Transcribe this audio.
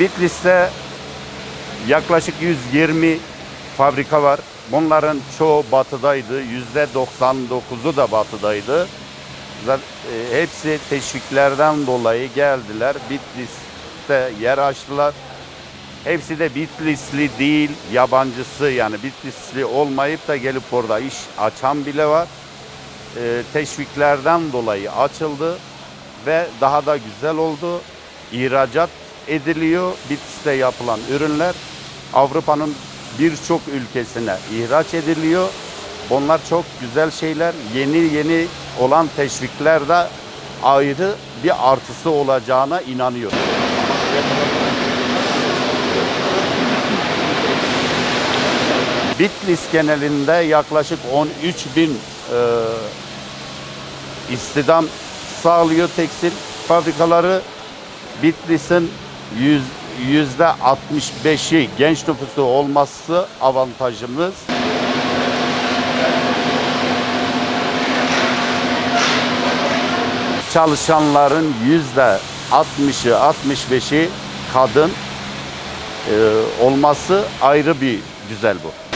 Bitlis'te yaklaşık 120 fabrika var. Bunların çoğu batıdaydı. Yüzde 99'u da batıdaydı. E, Hepsi teşviklerden dolayı geldiler. Bitlis'te yer açtılar. Hepsi de Bitlisli değil, yabancısı yani Bitlisli olmayıp da gelip orada iş açan bile var. E, teşviklerden dolayı açıldı ve daha da güzel oldu. İhracat ediliyor. Bitlis'te yapılan ürünler Avrupa'nın birçok ülkesine ihraç ediliyor. Bunlar çok güzel şeyler. Yeni yeni olan teşvikler de ayrı bir artısı olacağına inanıyorum. Bitlis genelinde yaklaşık 13 bin e, istihdam sağlıyor tekstil fabrikaları. Bitlis'in yüz, yüzde 65'i genç nüfusu olması avantajımız. Çalışanların yüzde 60'ı 65'i kadın e, olması ayrı bir güzel bu.